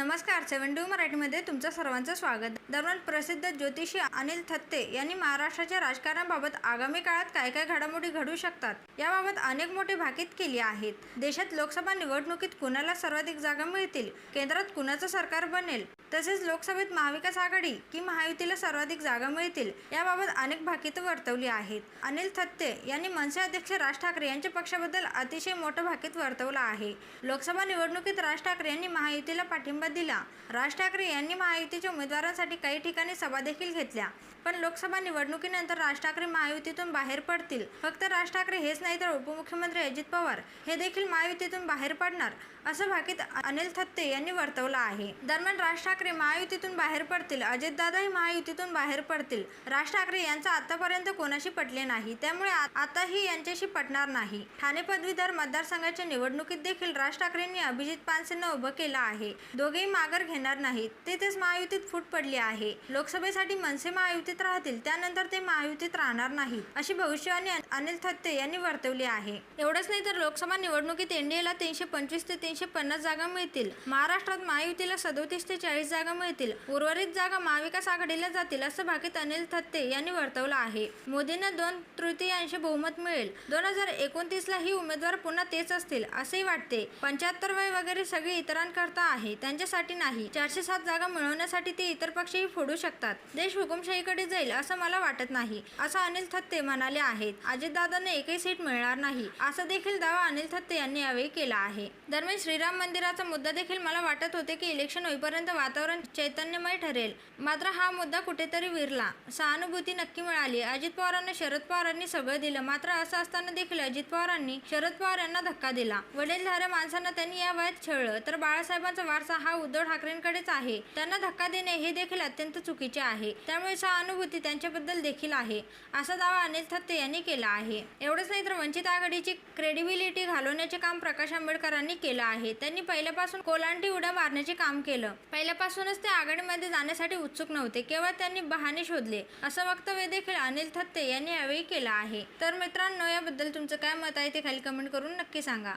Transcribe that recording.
नमस्कार सेवन टू मराठीमध्ये तुमचं सर्वांचं स्वागत. दरम्यान प्रसिद्ध ज्योतिषी अनिल थत्ते यांनी महाराष्ट्राच्या राजकारणाबाबत आगामी काळात काय काय घडामोडी घडू शकतात याबाबत अनेक मोठी भाकीत केली आहेत. देशात लोकसभा निवडणुकीत कुणाला सर्वाधिक जागा मिळतील केंद्रात कुणाचं सरकार बनेल तसेच लोकसभेत महाविकास आघाडी की महायुतीला सर्वाधिक जागा मिळतील याबाबत अनेक भाकीतं वर्तवली आहेत. अनिल थत्ते यांनी मनसे अध्यक्ष राज ठाकरे यांच्या पक्षाबद्दल अतिशय मोठं भाकीत वर्तवलं आहे. लोकसभा निवडणुकीत राज ठाकरे यांनी महायुतीला पाठिंबा दिला. राज ठाकरे यांनी महायुतीच्या उमेदवारांसाठी काही ठिकाणी सभा देखील घेतल्या. पण लोकसभा निवडणुकीनंतर राज ठाकरे महायुतीतून बाहेर पडतील. फक्त राज ठाकरे हेच नाही तर उपमुख्यमंत्री अजित पवार हे देखील महायुतीतून बाहेर पडणार असं भाकीत अनिल थत्ते यांनी वर्तवलं आहे. दरम्यान राज ठाकरे महायुतीतून बाहेर पडतील अजितदादाही महायुतीतून बाहेर पडतील. राज ठाकरे यांचा आतापर्यंत कोणाशी पटले नाही त्यामुळे आताही यांच्याशी पटणार नाही. ठाणे पदवीधर मतदारसंघाच्या निवडणुकीत देखील राज ठाकरेंनी अभिजित पानसेंना उभं केलं आहे. दोघे दोघेही माघार घेणार नाहीत. तेथेच महायुतीत फूट पडली आहे. लोकसभेसाठी मनसे महायुतीत राहतील. त्यानंतर ते महायुतीत राहणार नाहीत अशी भविष्यवाणी अनिल थत्ते यांनी वर्तवली आहे. एवढंच नाही तर लोकसभा निवडणुकीत एनडीएला तीनशे पंचवीस ते तीनशे पन्नास जागा मिळतील. महाराष्ट्रात महायुतीला सदोतीस ते चाळीस जागा मिळतील. उर्वरित जागा महाविकास आघाडीला जातील असं भाकीत अनिल थत्ते यांनी वर्तवलं आहे. मोदींना दोन तृतीयांश बहुमत मिळेल. दोन हजार एकोणतीसला ही उमेदवार पुन्हा तेच असतील असेही वाटते. पंच्याहत्तर वय वगैरे सगळे इतरांकरता आहे. त्यांच्यासाठी नाही. चारशे सात जागा मिळवण्यासाठी ते इतर पक्षही फोडू शकतात. देश हुकुमशाहीकडे जाईल असं मला वाटत नाही असं अनिल थत्ते म्हणाले आहेत. अजितदादांना एकही सीट मिळणार नाही असा देखील दावा अनिल थत्ते यांनी यावेळी केला आहे. दरम्यान श्रीराम मंदिराचा मुद्दा देखील मला वाटत होते की इलेक्शन होईपर्यंत वातावरण चैतन्यमय ठरेल. मात्र हा मुद्दा कुठेतरी विरला. सहानुभूती नक्की मिळाली. अजित पवारांना शरद पवारांनी सगळं दिलं. मात्र असं असताना देखील अजित पवारांनी शरद पवार यांना धक्का दिला. वडीलधाऱ्या माणसांना त्यांनी या वयात छळलं. तर बाळासाहेबांचा वारसा हा हा उद्धव ठाकरेंकडेच आहे. त्यांना धक्का देणे हे देखील अत्यंत चुकीचे आहे. त्यामुळे सहानुभूती त्यांच्याबद्दल देखील आहे असा दावा अनिल थत्ते यांनी केला आहे. एवढंच नाही तर वंचित आघाडीची क्रेडिबिलिटी घालवण्याचे काम प्रकाश आंबेडकरांनी केलं आहे. त्यांनी पहिल्यापासून कोलांटी उड्या मारण्याचे काम केलं. पहिल्यापासूनच ते आघाडीमध्ये जाण्यासाठी उत्सुक नव्हते केवळ त्यांनी बहाणे शोधले असं वक्तव्य देखील अनिल थत्ते यांनी यावेळी केलं आहे. तर मित्रांनो याबद्दल तुमचं काय मत आहे ते खाली कमेंट करून नक्की सांगा.